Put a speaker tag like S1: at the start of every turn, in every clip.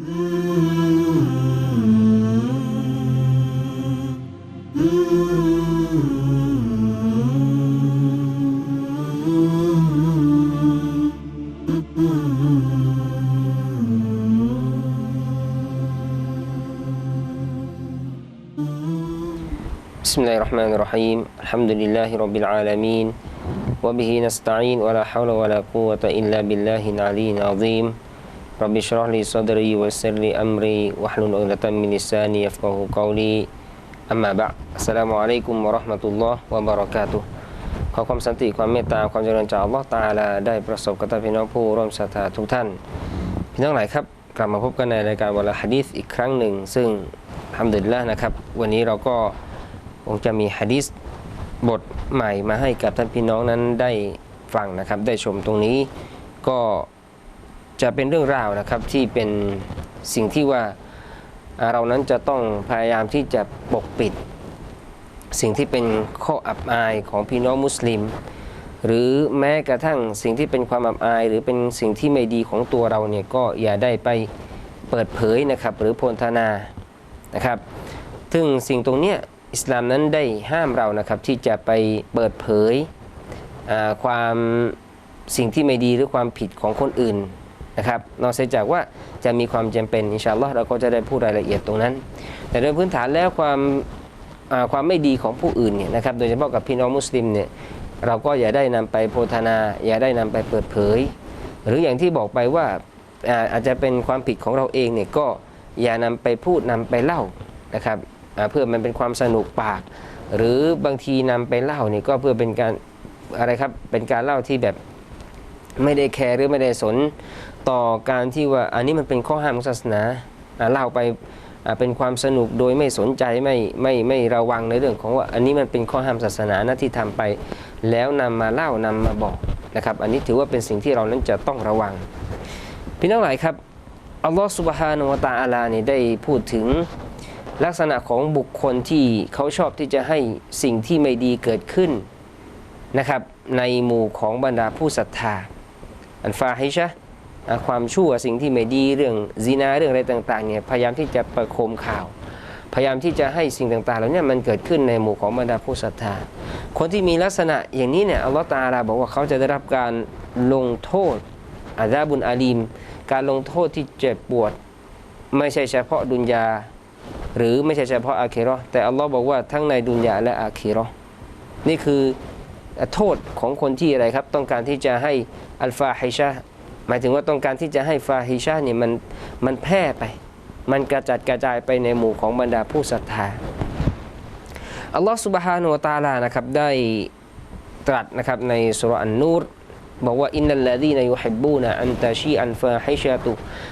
S1: بسم الله الرحمن الرحيم الحمد لله رب العالمين وبه نستعين ولا حول ولا قوة إلا بالله العلي العظيم رب اشرح لي صدري ويسر لي أمري واحلل عقدة من لساني يفقه قولي أما بعد السلام عليكم ورحمة الله وبركاته ขอความสันติความเมตตาความเจริญจากอัลลอฮ์ตาอาลาได้ประสบกับท่านพี่น้องผู้ร่วมศรัทธาทุกท่าน พี่น้องหลายครับ กลับมาพบกันในรายการวลาฮะดีษอีกครั้งหนึ่ง ซึ่งทำดุลิลละนะครับ วันนี้เราก็คงจะมีฮะดีษบทใหม่มาให้กับท่านพี่น้องนั้นได้ฟังนะครับ ได้ชมตรงนี้ก็ จะเป็นเรื่องราวนะครับที่เป็นสิ่งที่ว่าเรานั้นจะต้องพยายามที่จะปกปิด สิ่งที่เป็นข้ออับอายของพี่น้องมุสลิม หรือแม้กระทั่งสิ่งที่เป็นความอับอาย หรือเป็นสิ่งที่ไม่ดีของตัวเราเนี่ยก็อย่าได้ไปเปิดเผยนะครับหรือโพลธนานะครับ ซึ่งสิ่งตรงเนี้ยอิสลามนั้นได้ห้ามเรานะครับที่จะไปเปิดเผยความสิ่งที่ไม่ดีหรือความผิดของคนอื่น นะครับนอกเสียจากว่าจะมีความจำเป็นอินชาอัลลอฮ์เราก็จะได้พูดรายละเอียดตรงนั้น แต่โดยพื้นฐานแล้วความความไม่ดีของผู้อื่นเนี่ยนะครับโดยเฉพาะกับพี่น้องมุสลิมเนี่ยเราก็อย่าได้นำไปโพธนา อย่าได้นำไปเปิดเผย หรืออย่างที่บอกไปว่าอาจจะเป็นความผิดของเราเองเนี่ยก็อย่านำไปพูดนำไปเล่านะครับเพื่อมันเป็นความสนุกปาก หรือบางทีนำไปเล่าเนี่ยก็เพื่อเป็นการอะไรครับเป็นการเล่าที่แบบไม่ได้แคร์หรือไม่ได้สน ต่อการที่ว่าอันนี้มันเป็นข้อห้ามของศาสนาเล่าไปเป็นความสนุกโดยไม่สนใจไม่ไม่ไม่ระวังในเรื่องของว่าอันนี้มันเป็นข้อห้ามศาสนานะที่ทำไป แล้วนำมาเล่านำมาบอกนะครับ อันนี้ถือว่าเป็นสิ่งที่เรานั้นจะต้องระวัง พี่น้องหลายครับอัลลอฮฺสุบฮานวตะอาลานี่ได้พูดถึงลักษณะของบุคคลที่เขาชอบที่จะให้สิ่งที่ไม่ดีเกิดขึ้นนะครับ ในหมู่ของบรรดาผู้ศรัทธาอันฟาฮิชะ ความชั่วสิ่งที่ไม่ดีเรื่องซีนาเรื่องอะไรต่างๆเนี่ยพยายามที่จะประโคมข่าว พยายามที่จะให้สิ่งต่างๆเหล่านี้มันเกิดขึ้นในหมู่ของบรรดาผู้ศรัทธาคนที่มีลักษณะอย่างนี้เนี่ยอัลลอฮฺตาลาบอกว่าเขาจะได้รับการลงโทษอาซาบุนอาลีม การลงโทษที่เจ็บปวด ไม่ใช่เฉพาะดุนยา หรือไม่ใช่เฉพาะอาเคเราะห์แต่อัลลอฮ์บอกว่าทั้งในดุนยาและอาเคเราะห์นี่คือโทษของคนที่อะไรครับ ต้องการที่จะให้อัลฟาฮิชะ หมายถึงว่าต้องการที่จะให้ฟาฮิชาเนี่ยมันมันแพร่ไป มันกระจัดกระจายไปในหมู่ของบรรดาผู้ศรัทธาอัลลอฮฺสุบฮานุวะตาลานะครับได้ตรัสนะครับในสุรอันนูรบอกว่าอินนัลลดีนยุฮิบบูนอันตาชีอันฟาฮิชาตุ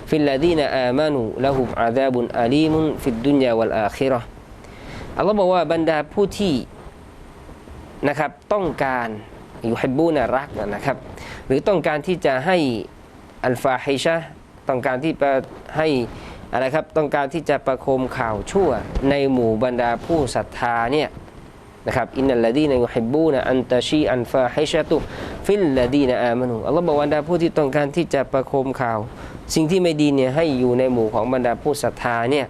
S1: ฟิลลดีนอามานุละหุมอาซาบุนอาลีมุนฟิดดุนยาวัลอาคิราะอัลลอฮ์บอกว่าบรรดาผู้ที่นะครับต้องการยุฮิบบูนะรักนะครับ หรือต้องการที่จะให้ อัลฟาฮิชะต้องการที่จะให้อะไรครับต้องการที่จะประโคมข่าวชั่วในหมู่บรรดาผู้ศรัทธาเนี่ยนะครับอินนัลลดีนยุฮิบูนะอันตาชีอันฟาฮิชะตุฟิลลดีนอามานุอัลลอฮ์บอกว่าบรรดาผู้ที่ต้องการที่จะประโคมข่าว สิ่งที่ไม่ดีเนี่ยให้อยู่ในหมู่ของบรรดาผู้ศรัทธาเนี่ย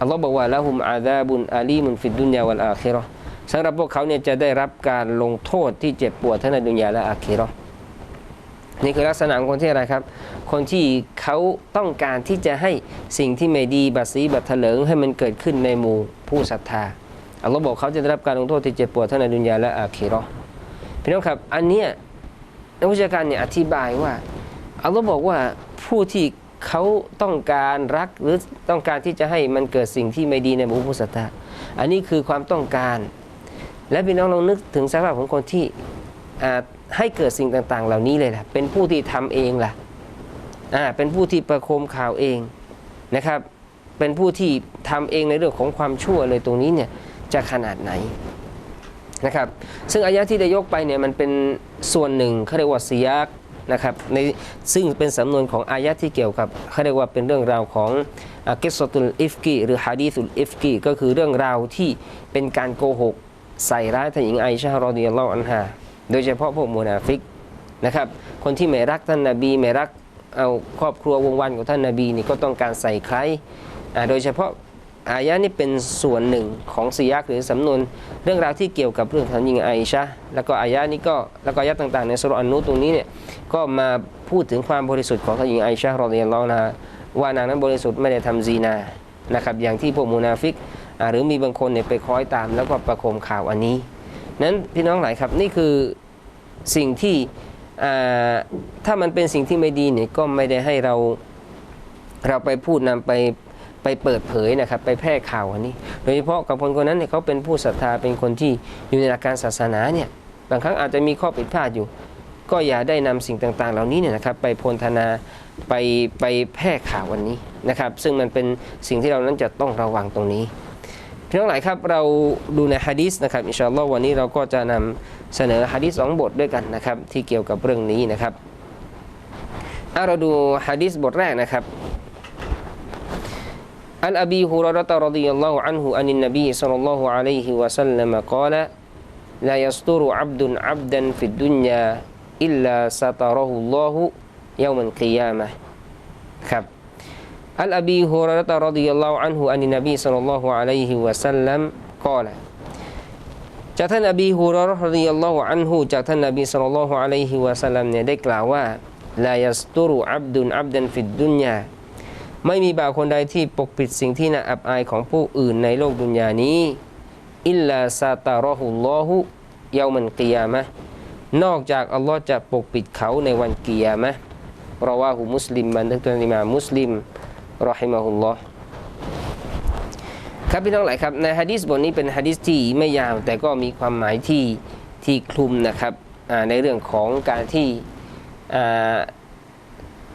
S1: อัลลอฮ์บอกว่าละหุมอาซาบุนอาลีมุนฟิดดุนยาวัลอาคิราะห์สำหรับพวกเขาเนี่ยจะได้รับการลงโทษที่เจ็บปวดทั้งในดุนยาและอาคิราะห์ นี่คือลักษณะของคนที่อะไรครับ คนที่เขาต้องการที่จะให้สิ่งที่ไม่ดีบัดซีบัดเถลิงให้มันเกิดขึ้นในหมู่ผู้ศรัทธาอัลลอฮ์บอกเขาจะได้รับการลงโทษที่เจ็บปวดทั้งในดุนยาและอาคีราะห์พี่น้องครับ อันเนี้ยนักวิชาการเนี่ยอธิบายว่าอัลลอฮ์บอกว่าผู้ที่เขาต้องการรักหรือต้องการที่จะให้มันเกิดสิ่งที่ไม่ดีในหมู่ผู้ศรัทธาอันนี้คือความต้องการ และพี่น้องลองนึกถึงสภาพของคนที่อ่า ให้เกิดสิ่งต่างๆ เหล่านี้เลยล่ะ เป็นผู้ที่ทำเองล่ะ อ่า เป็นผู้ที่ประโคมข่าวเองนะครับ เป็นผู้ที่ทำเองในเรื่องของความชั่วเลยตรงนี้เนี่ยจะขนาดไหนนะครับ ซึ่งอายะที่ได้ยกไปเนี่ยมันเป็นส่วนหนึ่งเขาเรียกว่าซียักนะครับในซึ่งเป็นสำนวนของอายะที่เกี่ยวกับเขาเรียกว่าเป็นเรื่องราวของอากิสตุลอิฟกีหรือฮะดีสุลอิฟกีก็คือเรื่องราวที่เป็นการโกหก ใส่ร้ายท่านหญิงไอชารอดียัลลอฮุอันฮา โดยเฉพาะพวกมูนาฟิกนะครับ คนที่ไม่รักท่านนาบีไม่รักเอาครอบครัววงวันของท่านนาบีนี่ก็ต้องการใส่ใครโดยเฉพาะอายะนี้เป็นส่วนหนึ่งของสียักหรือสำนวนเรื่องราวที่เกี่ยวกับเรื่องของหญิงไอชะแล้วก็อายะนี้ก็แล้วก็อายะต่างๆ ในสุรอันนูตรงนี้เนี่ยก็มาพูดถึงความบริสุทธิ์ของท่านหญิงไอชะห์รอฎิยัลลอฮุอันฮาว่านางนั้นบริสุทธิ์ไม่ได้ทำซีนานะครับอย่างที่พวกมุนาฟิกหรือมีบางคนเนี่ยไปคล้อยตามแล้วก็ประโคมข่าวอันนี้ นั้นพี่น้องหลายครับนี่คือสิ่งที่ถ้ามันเป็นสิ่งที่ไม่ดีเนี่ยก็ไม่ได้ให้เราเราไปพูดนำไปไปเปิดเผยนะครับ ไปแพร่ข่าวอันนี้ โดยเฉพาะกับคนคนนั้นเนี่ยเขาเป็นผู้ศรัทธาเป็นคนที่อยู่ในหลักการศาสนาเนี่ยบางครั้งอาจจะมีข้อผิดพลาดอยู่ ก็อย่าได้นำสิ่งต่าง ๆ เหล่านี้เนี่ยนะครับไปโพลธนาไปไปแพร่ข่าววันนี้นะครับ ซึ่งมันเป็นสิ่งที่เรานั้นจะต้องระวังตรงนี้ พี่น้องหลายครับเราดูในฮะดีสนะครับอินชาอัลลอฮ์วันนี้เราก็จะนำเสนอฮะดีสสองบทด้วยกันนะครับที่เกี่ยวกับเรื่องนี้นะครับเราดูฮะดีสบทแรกนะครับ عن أبي هريرة رضي الله عنه أن النبي صلى الله عليه وسلم قال لا يستر عبد عبدا في الدنيا إلا ستره الله يوم القيامة ครับ อันอบีฮุรัตะรดิยัลลอฮุอันฮุอันนบีสัลลัลลอฮุอะลัยฮิวะสัลลัมกล่าวจากท่านอบีฮุรรดิยัลลอฮุอันฮุจากท่านนบีสัลลัลลอฮุอะลัยฮิวะสัลลัมเนี่ยได้กล่าวว่าลายัสตุรุอับดุนอับดันฟิดดุนยาไม่มีบ่าวคนใดที่ปกปิดสิ่งที่น่าอับอายของผู้อื่นในโลกดุนยานี้ อิลลาซาตารอฮุลลอฮุเยามันกิยามะนอกจากอัลลอฮ์จะปกปิดเขาในวันกิยามะเพราะว่าหุมุสลิมบันทึกโดยอิมามุสลิม รอฮิมะฮุลลอฮ์ครับพี่น้องหลายครับในฮะดีษบทนี้เป็นฮะดีษที่ไม่ยาว แต่ก็มีความหมายที่ที่คลุมนะครับในเรื่องของการที่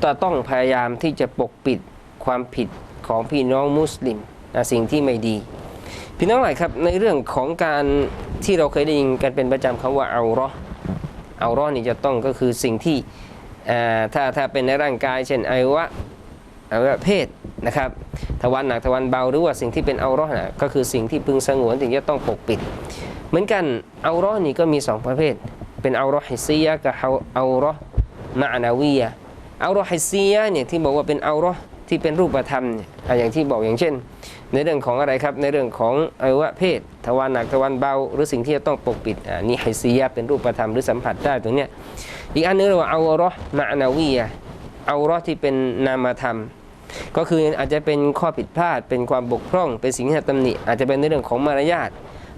S1: จะต้องพยายามที่จะปกปิดความผิดของพี่น้องมุสลิมสิ่งที่ไม่ดี พี่น้องหลายครับในเรื่องของการที่เราเคยได้ยินกันเป็นประจำคำว่าเอาราะห์เอาราะห์นี่จะต้องก็คือสิ่งที่ถ้าถ้าเป็นในร่างกาย เช่นอวัยวะ อวัยวะเพศนะครับทวารหนักทวารเบาหรือว่าสิ่งที่เป็นเอาราะห์น่ะก็คือสิ่งที่พึงสงวนถึงจะต้องปกปิด เหมือนกันเอาราะห์นี่ก็มีสองประเภท เป็นเอาราะห์ฮิซียะกับเอาเอาราะห์มะนาวียะเอาราะห์ฮิซียะเนี่ยที่บอกว่าเป็นเอาราะห์ที่เป็นรูปธรรมเนี่ยอะอย่างที่บอกอย่างเช่น ในเรื่องของอะไรครับในเรื่องของอวัยวะเพศทวารหนักทวารเบา หรือสิ่งที่จะต้องปกปิดอ่านี่ไฮซียะเป็นรูปธรรมหรือสัมผัสได้ตรงเนี้ยอีกอันนึงเรียกว่าเอาราะห์มะนาวียะเอาราะห์ที่เป็นนามธรรม ก็คืออาจจะเป็นข้อผิดพลาด เป็นความบกพร่อง เป็นสิ่งที่น่าตำหนิ อาจจะเป็นในเรื่องของมารยาท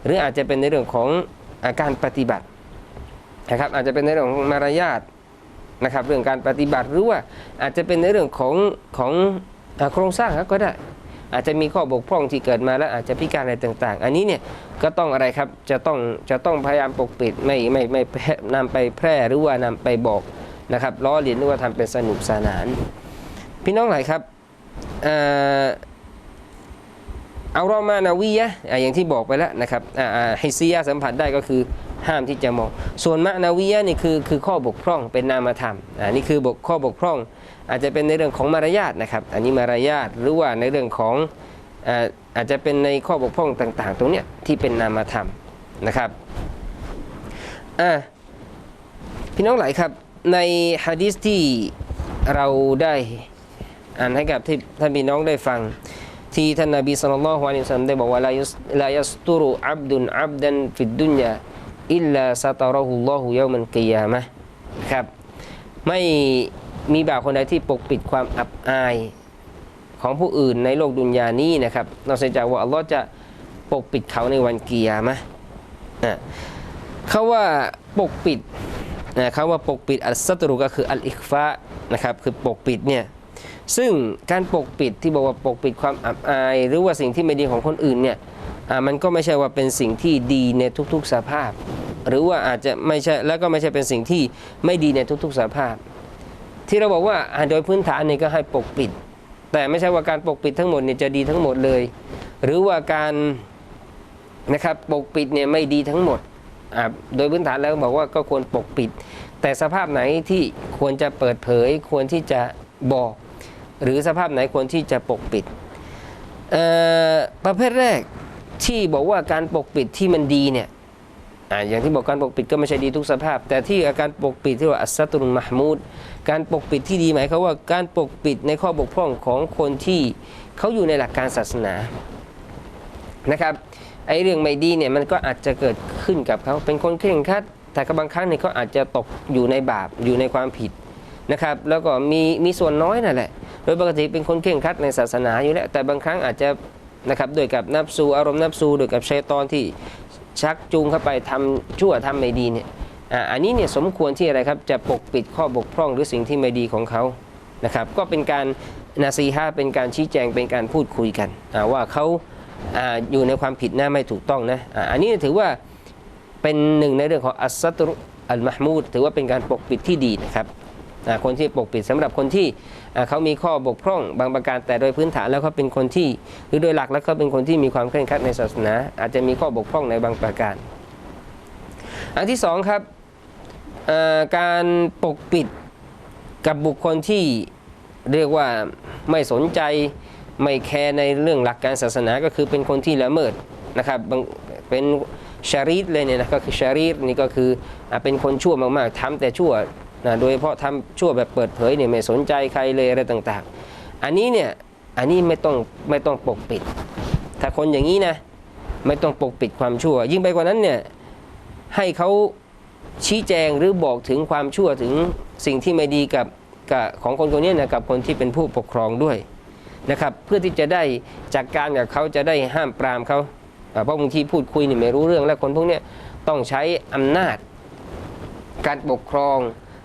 S1: หรืออาจจะเป็นในเรื่องของอาการปฏิบัตินะครับ อาจจะเป็นในเรื่องของมารยาทนะครับ เรื่องการปฏิบัติ หรือว่าอาจจะเป็นในเรื่องของของโครงสร้างก็ได้ อาจจะมีข้อบกพร่องที่เกิดมาแล้วอาจจะพิการอะไรต่าง ๆ อันนี้เนี่ยก็ต้องอะไรครับ จะต้องจะต้องพยายามปกปิดไม่ไม่ไม่นำไปแพร่หรือว่านำไปบอกนะครับล้อเลียนหรือว่าทำเป็นสนุกสนาน พี่น้องหลายครับ เอาเรามานาวียะอะอย่างที่บอกไปแล้วนะครับอ่าอ่าไฮซียะสัมผัสได้ก็คือห้ามที่จะมอง ส่วนมะนาวียะนี่คือคือข้อบกพร่องเป็นนามธรรมอ่านี่คือบกข้อบกพร่อง อาจจะเป็นในเรื่องของมารยาทนะครับอันนี้มารยาทหรือว่าในเรื่องของอาอาจจะเป็นในข้อบกพร่องต่าง ๆ ตรงเนี้ยที่เป็นนามธรรมนะครับอ่าพี่น้องหลายครับในฮะดีษที่เราได้ อ่านให้กับที่ท่านพี่น้องได้ฟัง ที่ท่านนบีสุลต่านละฮ์วะลัยฮิวะซัมได้บอกว่าลายุสลายัสตุรุอับดุนอับดันฟิดดุนยาอิลลาซาตาระฮุลลอฮุยามันกิยามะครับ ไม่มีบ่าวคนใดที่ปกปิดความอับอายของผู้อื่นในโลกดุนยานี้นะครับนอกจากว่าอัลลอฮ์จะปกปิดเขาในวันกิยามะนะเขาว่าปกปิดนะเขาว่าปกปิดอัลซัตรุก็คืออัลอิกฟะนะครับคือปกปิดเนี่ย ซึ่งการปกปิดที่บอกว่าปกปิดความอับอาย หรือว่าสิ่งที่ไม่ดีของคนอื่นเนี่ยมันก็ไม่ใช่ว่าเป็นสิ่งที่ดีในทุกๆสภาพ หรือว่าอาจจะไม่ใช่แล้วก็ไม่ใช่เป็นสิ่งที่ไม่ดีในทุกๆสภาพ ที่เราบอกว่าโดยพื้นฐานนี่ก็ให้ปกปิด แต่ไม่ใช่ว่าการปกปิดทั้งหมดเนี่ยจะดีทั้งหมดเลย หรือว่าการนะครับปกปิดเนี่ยไม่ดีทั้งหมดโดยพื้นฐานแล้วบอกว่าก็ควรปกปิด แต่สภาพไหนที่ควรจะเปิดเผยควรที่จะบอก หรือสภาพไหนควรที่จะปกปิดประเภทแรกที่บอกว่าการปกปิดที่มันดีเนี่ยออย่างที่บอกการปกปิดก็ไม่ใช่ดีทุกสภาพ แต่ที่อาการปกปิดที่ว่าอัสซัตรุลมหมูดการปกปิดที่ดีหมายควาว่าการปกปิดในข้อบกพร่องของคนที่เขาอยู่ในหลักการศาสนานะครับไอ้เรื่องไม่ดีเนี่ยมันก็อาจจะเกิดขึ้นกับเขาเป็นคนเคร่งครัดแต่ก็บางครั้งเนี่ยเขาอาจจะตกอยู่ในบาปอยู่ในความผิดนะครับ แล้วก็มีมีส่วนน้อยนั่นแหละ โดยปกติเป็นคนเคร่งครัดในศาสนาอยู่แล้ว แต่บางครั้งอาจจะนะครับโดยกับนับสูอารมณ์นับสูโดยกับชัยตอนที่ชักจูงเข้าไปทำชั่วทำไม่ดีเนี่ยอันนี้เนี่ยสมควรที่อะไรครับจะปกปิดข้อบกพร่องหรือสิ่งที่ไม่ดีของเขานะครับ ก็เป็นการนาซีฮาเป็นการชี้แจงเป็นการพูดคุยกันว่าเขาอยู่ในความผิดนะไม่ถูกต้องนะอันนี้ถือว่าเป็นหนึ่งในเรื่องของอัสซัตรุอัลมหมูดถือว่าเป็นการปกปิดที่ดีนะครับ คนที่ปกปิดสำหรับคนที่เขามีข้อบกพร่องบางประการแต่โดยพื้นฐานแล้วเขาเป็นคนที่หรือโดยหลักแล้วเขาเป็นคนที่มีความเคร่งครัดในศาสนา อาจจะมีข้อบกพร่องในบางประการ อันที่สองครับการปกปิดกับบุคคลที่เรียกว่าไม่สนใจไม่แคร์ในเรื่องหลักการศาสนาก็คือเป็นคนที่ละเมิดนะครับบเป็นชารีตเลยเนี่ยนะก็คือชารีตนี่ก็คืออเป็นคนชั่วมากๆทำแต่ชั่ว นะโดยเฉพาะทำชั่วแบบเปิดเผยเนี่ยไม่สนใจใครเลยอะไรต่างๆ อันนี้เนี่ยอันนี้ไม่ต้องไม่ต้องปกปิด ถ้าคนอย่างนี้นะไม่ต้องปกปิดความชั่ว ยิ่งไปกว่านั้นเนี่ยให้เขาชี้แจงหรือบอกถึงความชั่วถึงสิ่งที่ไม่ดีกับกับของคนคนนี้นะกับคนที่เป็นผู้ปกครองด้วยนะครับเพื่อที่จะได้จัดการกับเขาจะได้ห้ามปรามเขาเพราะบางทีพูดคุยนี่ไม่รู้เรื่องแล้วคนพวกนี้ต้องใช้อำนาจ การปกครอง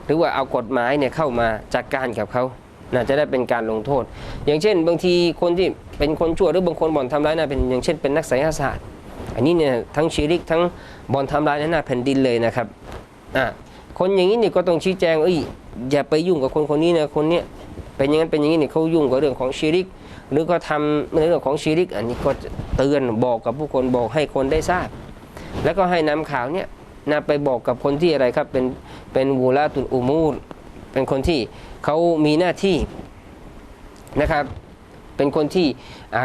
S1: หรือว่าเอากฎหมายเนี่ยเข้ามาจัดการกับเขาน่าจะได้เป็นการลงโทษ อย่างเช่น บางทีคนที่เป็นคนชั่วหรือบางคนบ่อนทำร้ายนะเป็นอย่างเช่นเป็นนักไสยศาสตร์ อันนี้เนี่ยทั้งชีริกทั้งบอลทำลายในหน้าแผ่นดินเลยนะครับอะคนอย่างนี้เนี่ยก็ต้องชี้แจงเอ้ยอย่าไปยุ่งกับคนคนนี้นะคนเนี้ยเป็นอย่างนั้นเป็นอย่างนี้เนี่ยเขายุ่งกับเรื่องของชีริก หรือก็ทำในเรื่องของชีริก อันนี้ก็เตือนบอกกับผู้คนบอกให้คนได้ทราบ แล้วก็ให้นำข่าวเนี่ยนะไปบอกกับคนที่อะไรครับเป็น เป็นวูลาตุนอุมูรเป็นคนที่เขามีหน้าที่นะครับ เป็นคนที่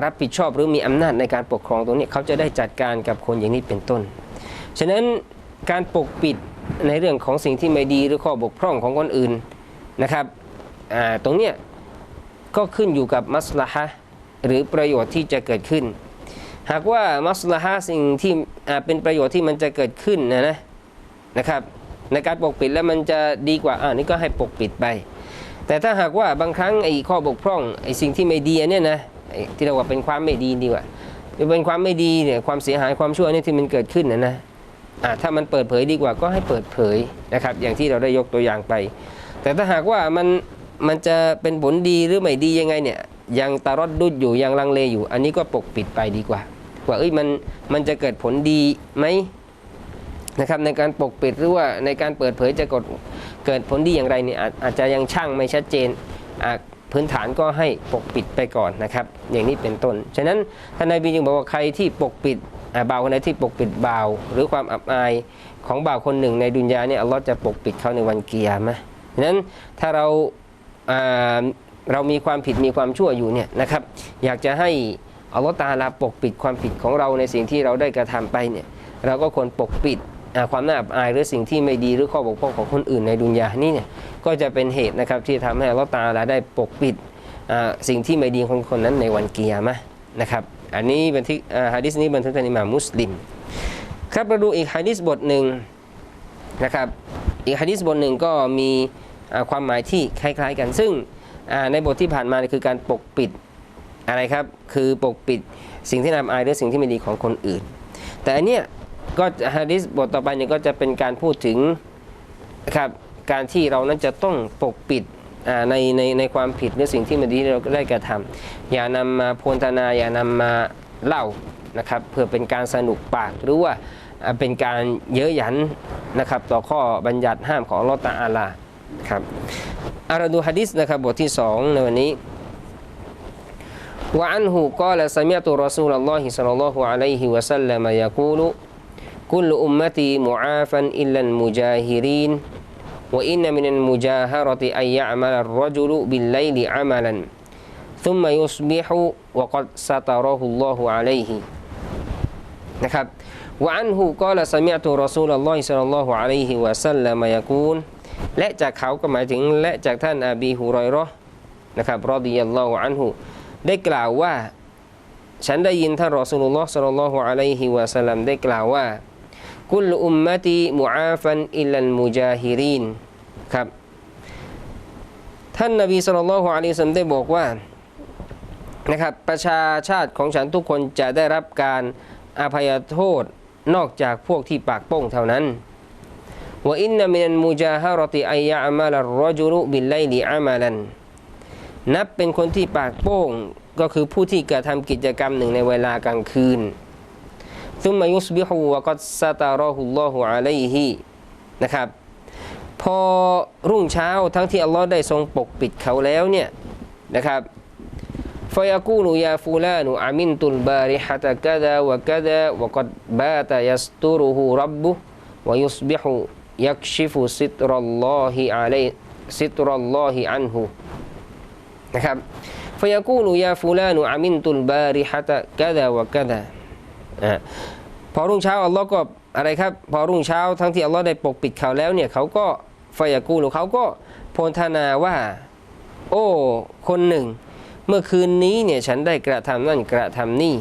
S1: รับผิดชอบหรือมีอำนาจในการปกครองตรงนี้เขาจะได้จัดการกับคนอย่างนี้เป็นต้น ฉะนั้นการปกปิดในเรื่องของสิ่งที่ไม่ดีหรือข้อบกพร่องของคนอื่นนะครับตรงเนี้ยก็ขึ้นอยู่กับมัสลาฮะหรือประโยชน์ที่จะเกิดขึ้น หากว่ามัสลาฮะสิ่งที่เป็นประโยชน์ที่มันจะเกิดขึ้นนะนะนะครับ ในการปกปิดแล้วมันจะดีกว่าอ่านี่ก็ให้ปกปิดไป แต่ถ้าหากว่าบางครั้งไอ้ข้อบกพร่องไอ้สิ่งที่ไม่ดีเนี่ยนะที่เราว่าเป็นความไม่ดีดีกว่าเป็นความไม่ดีเนี่ยความเสียหายความชั่วเนี่ยที่มันเกิดขึ้นนะนะอ่าถ้ามันเปิดเผยดีกว่าก็ให้เปิดเผยนะครับ อย่างที่เราได้ยกตัวอย่างไป แต่ถ้าหากว่ามันมันจะเป็นผลดีหรือไม่ดียังไงเนี่ยยังตารอดดุดอยู่ยังลังเลอยู่ อันนี้ก็ปกปิดไปดีกว่า ว่าเอ้ยมันมันจะเกิดผลดีไหม นะครับในการปกปิดหรือว่าในการเปิดเผยจะกดเกิดผลดีอย่างไรเนี่ยอาจจะยังช่างไม่ชัดเจนพื้นฐานก็ให้ปกปิดไปก่อนนะครับ อย่างนี้เป็นต้น ฉะนั้นท่านนายบีจึงบอกว่าใครที่ปกปิดอะบ่าวคนไหนที่ปกปิดบ่าว หรือความอับอายของบ่าวคนหนึ่งในดุนยาเนี่ยอัลลอฮ์จะปกปิดเขาในวันเกียร์มะฉะนั้นถ้าเราอ่าเรามีความผิดมีความชั่วอยู่เนี่ยนะครับ อยากจะให้อัลลอฮ์ตาลาปกปิดความผิดของเราในสิ่งที่เราได้กระทำไปเนี่ยเราก็ควรปกปิด ความน่าอับอายหรือสิ่งที่ไม่ดีหรือข้อบกพร่องของคนอื่นในดุนยานี่เนี่ยก็จะเป็นเหตุนะครับที่ทำให้อัลลอฮ์ตาลาได้ปกปิดสิ่งที่ไม่ดีของคนนั้นในวันเกียร์มะนะครับอันนี้บันทึกฮะดิษนี้บันทึกในอิหม่ามุสลิมครับเราดูอีกฮะดิษบทหนึ่งนะครับอีกฮะดิษบทหนึ่งก็มีความหมายที่คล้ายๆกัน ซึ่งในบทที่ผ่านมาคือการปกปิดอะไรครับคือปกปิดสิ่งที่น่าอับอายหรือสิ่งที่ไม่ดีของคนอื่น แต่อันเนี้ย ก็ฮะดิษบทต่อไปเนี่ยก็จะเป็นการพูดถึงครับการที่เรานั้นจะต้องปกปิดในในในความผิดหรือสิ่งที่ไม่ดีที่เราได้กระทำอย่านำมาโพลธนาอย่านำมาเล่านะครับเพื่อเป็นการสนุกปากหรือว่าเป็นการเย้ยหยันนะครับต่อข้อบัญญัติห้ามของลอตอาลาครับอาเราดูฮะดิษนะครับบทที่สอ งในวันนี้ وعنه قال سمعت رسول الله صلى الله عليه وسلم يقول كل أمتي معافا إلا المجاهرين وإن من المجاهرة أن يعمل الرجل بالليل عملا ثم يصبح وقد ستره الله عليه นะครับ وعنه قال سمعت رسول الله صلى الله عليه وسلم يقول และจากเขาก็หมายถึงและจากท่านอบีฮุรอยเราะห์นะครับรอดิยัลลอฮุอันฮุได้กล่าวว่า ฉันได้ยินท่านรอสูลุลลอฮ์สัลลัลลอฮุอะลัยฮิวะสัลลัมได้กล่าวว่า กุลอุมมะตีมุอาฟันอิลลัลมุจาฮิรินครับ ท่านนบีสุลต่านละฮ์อะลัยซัมได้บอกว่านะครับประชาชาติของฉันทุกคนจะได้รับการอภัยโทษนอกจากพวกที่ปากโป้งเท่านั้นว่าอินนามินันมุจาฮารติอัยะอามาลรอจุลุบิลไลลิอามาลันนับเป็นคนที่ปากโป้งก็คือผู้ที่กระทำกิจกรรมหนึ่งในเวลากลางคืน ซุมมายุสบิฮูวะกัสซาตารอฮุลลอฮุอะลัยฮินะครับ พอรุ่งเช้าทั้งที่อัลลอฮ์ได้ทรงปกปิดเขาแล้วเนี่ยนะครับฟยากูลูยาฟูลานุอามินตุลบาริฮะตะกะดาวะกะดาวะกัดบาตะยัสตุรุฮูรับบุวะยุสบิฮูยักชิฟุซิตรัลลอฮิอะลัยซิตรัลลอฮิอันฮูนะครับฟยากูลูยาฟูลานุอามินตุลบาริฮะตะกะดาวะกะดา พอรุ่งเช้าอัลลอฮ์ก็อะไรครับ พอรุ่งเช้าทั้งที่อัลลอฮ์ได้ปกปิดเขาแล้วเนี่ยเขาก็ฟยากูลเขาก็โพลธนาว่า โอ้คนหนึ่ง เมื่อคืนนี้เนี่ยฉันได้กระทำนั่นกระทำนี่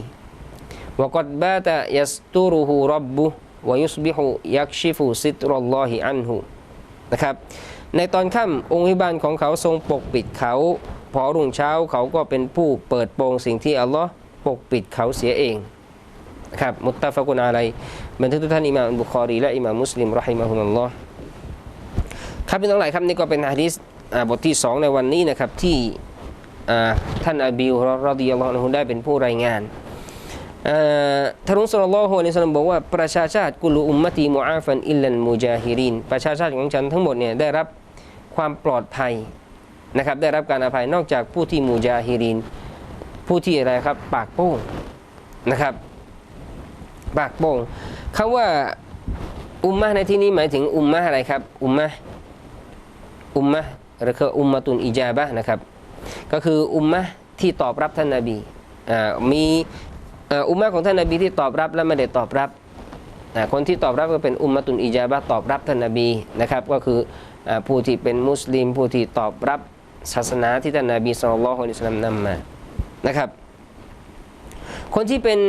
S1: วกดบาตะยัสตูรุฮูรับบุวยุสบิฮูยักชิฟูซิตรัลลอฮิอันฮูนะครับ ในตอนค่ำองค์อิบานของเขาทรงปกปิดเขา พอรุ่งเช้าเขาก็เป็นผู้เปิดโปงสิ่งที่อัลลอฮ์ปกปิดเขาเสียเอง ครับมุตตะฟะกุนอะไรบันทึกโดยท่านอิหม่ามบุคอรีและอิหม่ามมุสลิมรอฮิมะฮุมัลลอฮ์ครับเป็นทั้งหลายครับนี่ก็เป็นฮะดีษบทที่สองในวันนี้นะครับที่ท่านอบีฮุรอฎิยัลลอฮุอันฮุได้เป็นผู้รายงานอ่าทานรุสลลลอฮุอะลัยฮิวะซัลลัมบอกว่าประชาชาติกุลุอุมมะตีมุอาฟันอิลลันมุจาฮิรินประชาชาติของฉันทั้งหมดเนี่ยได้รับความปลอดภัยนะครับได้รับการอภัยนอกจากผู้ที่มุจาฮิรินผู้ที่อะไรครับปากโป้งนะครับ ปากโป่งคำว่าอุมมะในที่นี้หมายถึงอุมมะอะไรครับ อุมมะอุมมะหรือคืออุมมะตุนอิจาบะนะครับ ก็คืออุมมะที่ตอบรับท่านนาบีอ่ามีอ่าอุมมะของท่านนาบีที่ตอบรับและไม่ได้ตอบรับคนที่ตอบรับก็เป็นอุมมะตุนอิจาบะตอบรับท่านนาบีนะครับ ก็คืออผู้ที่เป็นมุสลิม ผู้ที่ตอบรับศาสนาที่ท่านนาบีสุลต่านละฮ์อัลลอฮุสลามนำมานะครับ คนที่เป็น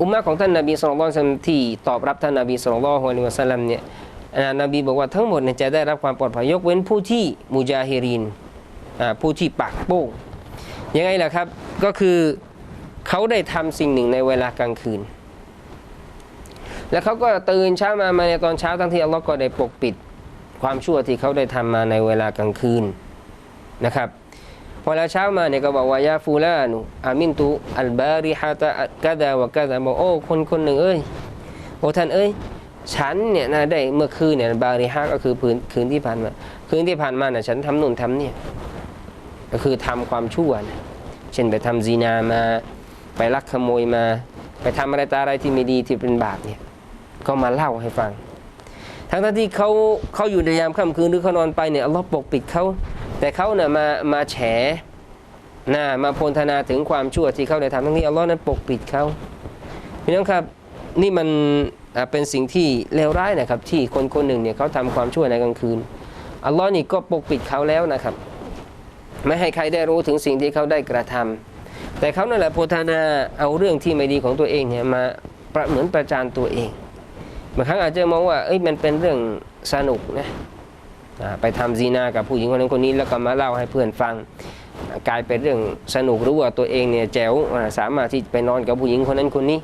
S1: อุมมะของท่านนาบีสุลต่านที่ตอบรับท่านนาบีสุลต่านฮ์อะลัยฮิวะสัลลัมเนี่ยอ่านบีบอกว่าทั้งหมดเนี่ยจะได้รับความปลอดภัยยกเว้นผู้ที่มุจาฮิรินผู้ที่ปากโป้งยังไงล่ะครับก็คือเขาได้ทำสิ่งหนึ่งในเวลากลางคืน แล้วเขาก็ตื่นเช้ามามาในตอนเช้าทั้งที่อัลลอฮ์ก็ได้ปกปิด ความชั่วที่เขาได้ทำมาในเวลากลางคืนนะครับ พอแล้วเช้ามาเนี่ยก็บอกว่ายาฟูลานุอามินตุอัลบาริฮะตะกะดาวะกะดาบอกโอ้คนคนหนึ่งเอ้ยโอ้ท่านเอ้ยฉันเนี่ยนะได้เมื่อคืนเนี่ยบาริฮะก็คือคืนคืนที่ผ่านมาคืนที่ผ่านมาน่ะฉันทำนู่นทำเนี่ยก็คือทำความชั่วนะเช่นไปทำซีนามา ไปลักขโมยมา ไปทำอะไรตาอะไรที่ไม่ดีที่เป็นบาปเนี่ยก็มาเล่าให้ฟัง ทั้งที่เขาเขาอยู่ในยามค่ำคืนหรือเขานอนไปเนี่ยอัลลอฮ์ปกปิดเขา แต่เขาเนี่ยมามาแฉนะมาโพลธนาถึงความชั่วที่เขาได้ทำทั้งที่อัลลอฮ์นั้นปกปิดเขาพี่น้องครับนี่มันเป็นสิ่งที่เลวร้ายนะครับ ที่คนคนหนึ่งเนี่ยเขาทำความชั่วในกลางคืนอัลลอฮ์นี่ก็ปกปิดเขาแล้วนะครับ ไม่ให้ใครได้รู้ถึงสิ่งที่เขาได้กระทำแต่เขานั่นแหละโพลธนาเอาเรื่องที่ไม่ดีของตัวเองเนี่ยมาประเหมือนประจานตัวเองบางครั้งอาจจะมองว่าเอ้ยมันเป็นเรื่องสนุกนะ ไปทำซีนากับผู้หญิงคนนั้นคนนี้แล้วก็มาเล่าให้เพื่อนฟัง กลายเป็นเรื่องสนุกรู้ว่าตัวเองเนี่ยแจ๋วสามารถที่ไปนอนกับผู้หญิงคนนั้นคนนี้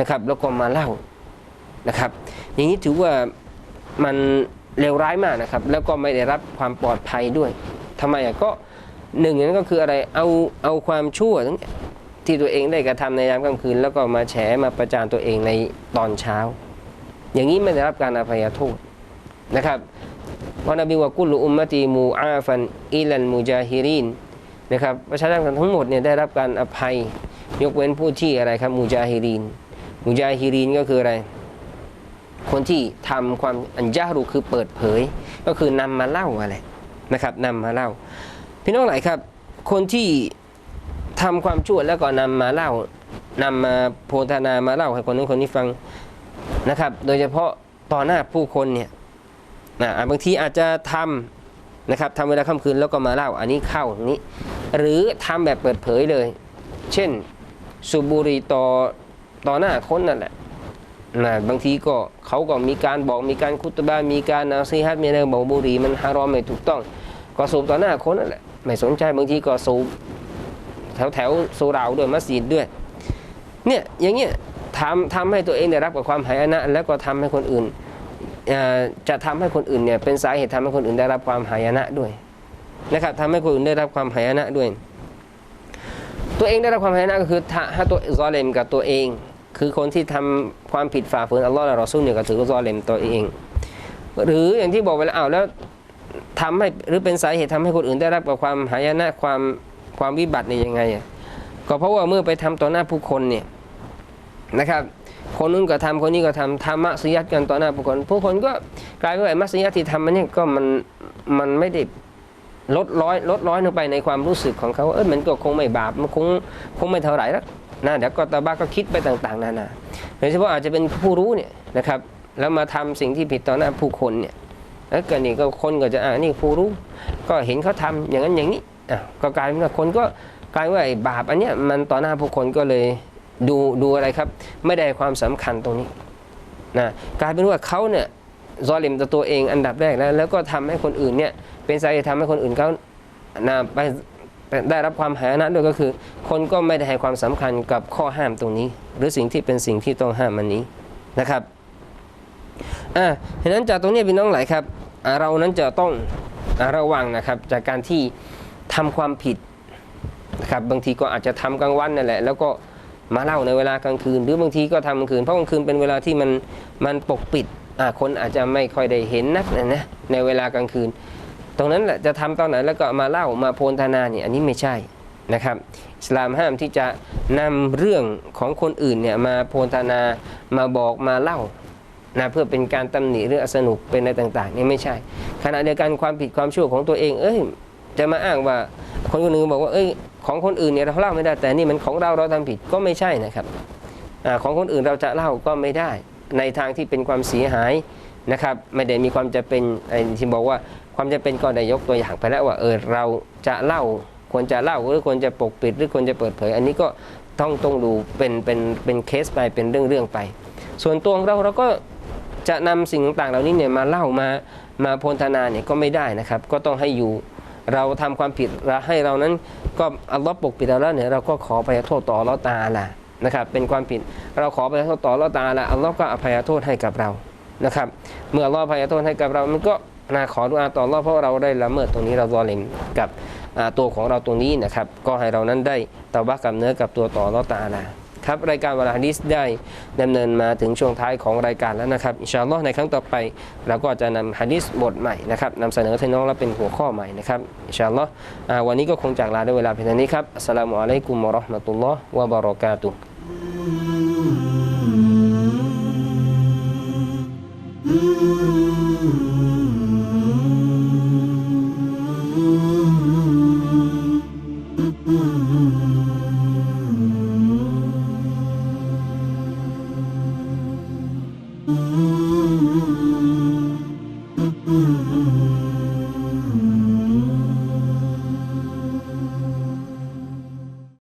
S1: นะครับแล้วก็มาเล่านะครับ อย่างนี้ถือว่ามันเลวร้ายมากนะครับ แล้วก็ไม่ได้รับความปลอดภัยด้วยทำไมอะก็หนึ่งนั้นก็คืออะไรเอาเอาความชั่วทั้งที่ตัวเองได้กระทำในยามกลางคืน แล้วก็มาแฉมาประจานตัวเองในตอนเช้า อย่างนี้ไม่ได้รับการอภัยโทษนะครับ พราะนบีว่ากุลุอุมมตีมูอาฟันอิลันมูจาฮิรินนะครับประชาชนทั้งหมดเนี่ยได้รับการอภัย ยกเว้นผู้ที่อะไรครับมูจาฮิรินมูจาฮิรินก็คืออะไร คนที่ทำความอันยารุคือเปิดเผย ก็คือนำมาเล่าอะไรนะครับนำมาเล่า พี่น้องหลายครับ คนที่ทำความชั่วแล้วก็นำมาเล่านำมาโพธนามาเล่าให้คนนั้นคนนี้ฟังนะครับ โดยเฉพาะต่อหน้าผู้คนเนี่ย นะบางทีอาจจะทำนะครับทำเวลาค่ำคืนแล้วก็มาเล่าอันนี้เข้าตรงนี้ หรือทำแบบเปิดเผยเลย เช่นสูบบุหรี่ต่อต่อหน้าคนนั่นแหละนะบางทีก็เขาก็มีการบอกมีการคุตบามีการนาซีฮัตมีอะไรบอกบุหรี่มันฮารอมไม่ถูกต้อง ก็สูบต่อหน้าคนนั่นแหละไม่สนใจบางทีก็สูบแถวแถวๆสุเหราด้วยมัสยิดด้วยเนี่ยอย่างเงี้ยทำทำให้ตัวเองได้รับกับความหายนะ แล้วก็ทำให้คนอื่น จะทำให้คนอื่นเนี่ยเป็นสาเหตุทำให้คนอื่นได้รับความหายนะด้วยนะครับทำให้คนอื่นได้รับความหายนะด้วย ตัวเองได้รับความหายนะก็คือถ้าถ้ตัวซอเลมกับตัวเอง คือคนที่ทำความผิดฝ่าฝืนอัลลอฮ์และรอซูลเนี่ยก็ถือว่าซอเลมตัวเอง หรืออย่างที่บอกไปแล้วอ้าวแล้วทำให้หรือเป็นสาเหตุทำให้คนอื่นได้รับกับความหายนะความความวิบัติเนี่ยยังไงก็เพราะว่าเมื่อไปทำต่อหน้าผู้คนเนี่ย นะครับ คนนู้นก็ทำคนนี้ก็ทำทำมัสยิดกันต่อหน้าผู้คนผู้คนก็กลายเป็นว่าไอ้มัสยิดที่ทำมันเนี่ยก็มันมันไม่ได้ลดร้อยลดร้อยลงไปในความรู้สึกของเขาเออมันก็คงไม่บาปมันคงคงไม่เท่าไหร่แล้วนะเดี๋ยวก็ตาบ้าก็คิดไปต่าง ๆ นานาโดยเฉพาะอาจจะเป็นผู้รู้เนี่ยนะครับแล้วมาทำสิ่งที่ผิดต่อหน้าผู้คนเนี่ยแล้วก็นี่ก็คนก็จะอ่านี่ผู้รู้ ก็เห็นเขาทำอย่างนั้นอย่างนี้อะก็กลายเป็นว่าคนก็กลายว่าไอ้บาปอันเนี้ยมันต่อหน้าผู้คนก็เลย ดูดูอะไรครับ ไม่ได้ความสำคัญตรงนี้นะกลายเป็นว่าเขาเนี่ยซอลิมต่อตัวเองอันดับแรกแล้วแล้วก็ทำให้คนอื่นเนี่ยเป็นสาเหตุทำให้คนอื่นเขานะไปได้รับความหายนะด้วยก็คือ คนก็ไม่ได้ให้ความสำคัญกับข้อห้ามตรงนี้ หรือสิ่งที่เป็นสิ่งที่ต้องห้ามมันนี้นะครับอ่าฉะนั้นจากตรงนี้พี่น้องหลายครับเรานั้นจะต้องอระวังนะครับจากการที่ทำความผิดนะครับบางทีก็อาจจะทำกลางวันนั่นแหละแล้วก็ มาเล่าในเวลากลางคืน หรือบางทีก็ทำกลางคืนเพราะกลางคืนเป็นเวลาที่มันมันปกปิดคนอาจจะไม่ค่อยได้เห็นนักนะในเวลากลางคืน ตรงนั้นแหละจะทำตอนไหนแล้วก็มาเล่ามาโพลธนาเนี่ยอันนี้ไม่ใช่นะครับอิสลามห้ามที่จะนำเรื่องของคนอื่นเนี่ยมาโพลธนามาบอกมาเล่านะเพื่อเป็นการตำหนิหรือสนุกเป็นอะไรต่างๆนี่ไม่ใช่ ขณะเดียวกันความผิดความชั่วของตัวเอง เอ้ยจะมาอ้างว่าคนคนหนึ่งบอกว่าเอ้ย ของคนอื่นเนี่ยเราเล่าไม่ได้ แต่นี่มันของเราเราทำผิดก็ไม่ใช่นะครับอของคนอื่นเราจะเล่าก็ไม่ได้ ในทางที่เป็นความเสียหายนะครับ ไม่ได้มีความจะเป็นไอ้ที่บอกว่าความจะเป็นก็ได้ยกตัวอย่างไปแล้วว่าเออเราจะเล่าควรจะเล่าหรือควรจะปกปิดหรือควรจะเปิดเผย อันนี้ก็ต้องต้องดูเป็นเป็นเป็นเคสไปเป็นเรื่องเรื่องไป ส่วนตัวของเราเราก็จะนำสิ่งต่างๆเหล่านี้เนี่ยมาเล่ามามาพลธนาเนี่ยก็ไม่ได้นะครับ ก็ต้องให้อยู่ เราทำความผิดและให้เรานั้นก็อัลลอฮ์ปกปิดเราแล้วเนี่ยเราก็ขออภัยโทษต่อลลอฮ์ตาละนะครับเป็นความผิดเราขออภัยโทษต่อลลอฮ์ตาละอัลลอฮ์ก็อภัยโทษให้กับเรานะครับ เมื่ออัลลอฮ์อภัยโทษให้กับเรามันก็นาขอดุอาต่ออัลลอฮ์เพราะเราได้ละเมิดตรงนี้เราซอลิมกับตัวของเราตรงนี้นะครับ ก็ให้เรานั้นได้ตาบะกับเนื้อกับตัวต่อลลอฮ์ตาอา ละครับ รายการวลาฮะดิษได้ดำเนินมาถึงช่วงท้ายของรายการแล้วนะครับอินชาอัลลอฮ์ในครั้งต่อไป เราก็จะนำฮะดิษบทใหม่นะครับนำเสนอให้น้องและเป็นหัวข้อใหม่นะครับอินชาอัลลอฮ์อ่าวันนี้ก็คงจากลาด้วยเวลาเพียงเท่านี้ครับอัสสลามุอะลัยกุมวะเราะห์มะตุลลอฮ์วะบะเราะกาตุฮ์